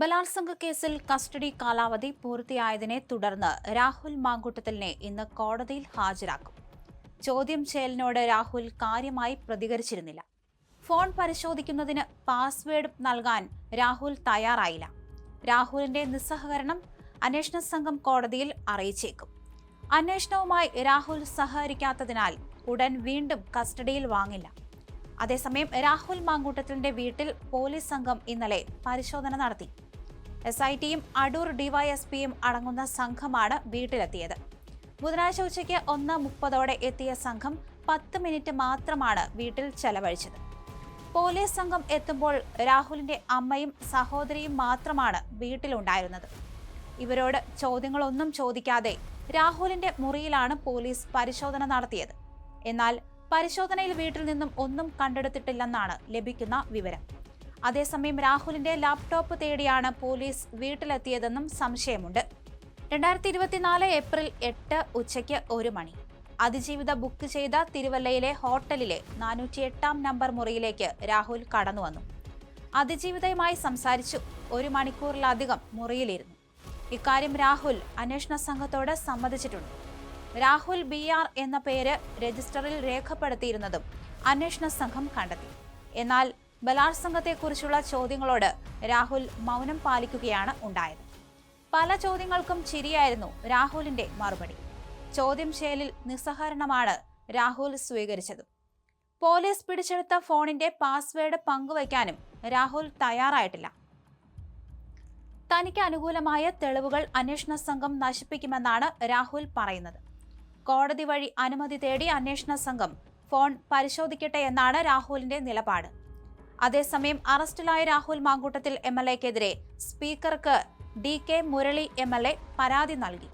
ബലാത്സംഗ കേസിൽ കസ്റ്റഡി കാലാവധി പൂർത്തിയായതിനെ തുടർന്ന് രാഹുൽ മാങ്കൂട്ടത്തിലിനെ ഇന്ന് കോടതിയിൽ ഹാജരാക്കും. ചോദ്യം ചെയ്യലിനോട് രാഹുൽ കാര്യമായി പ്രതികരിച്ചിരുന്നില്ല. ഫോൺ പരിശോധിക്കുന്നതിന് പാസ്വേഡ് നൽകാൻ രാഹുൽ തയ്യാറായില്ല. രാഹുലിന്റെ നിസ്സഹകരണം അന്വേഷണ സംഘം കോടതിയിൽ അറിയിച്ചേക്കും. അന്വേഷണവുമായി രാഹുൽ സഹകരിക്കാത്തതിനാൽ ഉടൻ വീണ്ടും കസ്റ്റഡിയിൽ വാങ്ങില്ല. അതേസമയം രാഹുൽ മാങ്കൂട്ടത്തിന്റെ വീട്ടിൽ പോലീസ് സംഘം ഇന്നലെ പരിശോധന നടത്തി. എസ് ഐ ടിയും അടൂർ ഡിവൈഎസ്പിയും അടങ്ങുന്ന സംഘമാണ് വീട്ടിലെത്തിയത്. ബുധനാഴ്ച ഉച്ചയ്ക്ക് ഒന്ന് മുപ്പതോടെ എത്തിയ സംഘം പത്ത് മിനിറ്റ് മാത്രമാണ് വീട്ടിൽ ചെലവഴിച്ചത്. പോലീസ് സംഘം എത്തുമ്പോൾ രാഹുലിന്റെ അമ്മയും സഹോദരിയും മാത്രമാണ് വീട്ടിലുണ്ടായിരുന്നത്. ഇവരോട് ചോദ്യങ്ങളൊന്നും ചോദിക്കാതെ രാഹുലിന്റെ മുറിയിലാണ് പോലീസ് പരിശോധന നടത്തിയത്. എന്നാൽ പരിശോധനയിൽ വീട്ടിൽ നിന്നും ഒന്നും കണ്ടെടുത്തിട്ടില്ലെന്നാണ് ലഭിക്കുന്ന വിവരം. അതേസമയം രാഹുലിന്റെ ലാപ്ടോപ്പ് തേടിയാണ് പോലീസ് വീട്ടിലെത്തിയതെന്നും സംശയമുണ്ട്. രണ്ടായിരത്തി ഇരുപത്തിനാല് ഏപ്രിൽ എട്ട് ഉച്ചയ്ക്ക് ഒരു മണി. അതിജീവിത ബുക്ക് ചെയ്ത തിരുവല്ലയിലെ ഹോട്ടലിലെ നാനൂറ്റി എട്ടാം നമ്പർ മുറിയിലേക്ക് രാഹുൽ കടന്നു വന്നു. അതിജീവിതയുമായി സംസാരിച്ചു. ഒരു മണിക്കൂറിലധികം മുറിയിലിരുന്നു. ഇക്കാര്യം രാഹുൽ അന്വേഷണ സംഘത്തോട് സമ്മതിച്ചിട്ടുണ്ട്. രാഹുൽ ബി ആർ എന്ന പേര് രജിസ്റ്ററിൽ രേഖപ്പെടുത്തിയിരുന്നതും അന്വേഷണ സംഘം കണ്ടെത്തി. എന്നാൽ ബലാത്സംഗത്തെക്കുറിച്ചുള്ള ചോദ്യങ്ങളോട് രാഹുൽ മൗനം പാലിക്കുകയാണ് ഉണ്ടായത്. പല ചോദ്യങ്ങൾക്കും ചിരിയായിരുന്നു രാഹുലിന്റെ മറുപടി. ചോദ്യം ചെയ്യലിൽ നിസ്സഹരണമാണ് രാഹുൽ സ്വീകരിച്ചത്. പോലീസ് പിടിച്ചെടുത്ത ഫോണിന്റെ പാസ്വേഡ് പങ്കുവയ്ക്കാനും രാഹുൽ തയ്യാറായിട്ടില്ല. തനിക്ക് അനുകൂലമായ തെളിവുകൾ അന്വേഷണ സംഘം നശിപ്പിക്കുമെന്നാണ് രാഹുൽ പറയുന്നത്. കോടതി വഴി അനുമതി തേടി അന്വേഷണ സംഘം ഫോൺ പരിശോധിക്കട്ടെ എന്നാണ് രാഹുലിന്റെ നിലപാട്. അതേസമയം അറസ്റ്റിലായ രാഹുൽ മാങ്കൂട്ടത്തിൽ എം എൽ എക്കെതിരെ സ്പീക്കർക്ക് D K Murali M L A പരാതി നൽകി.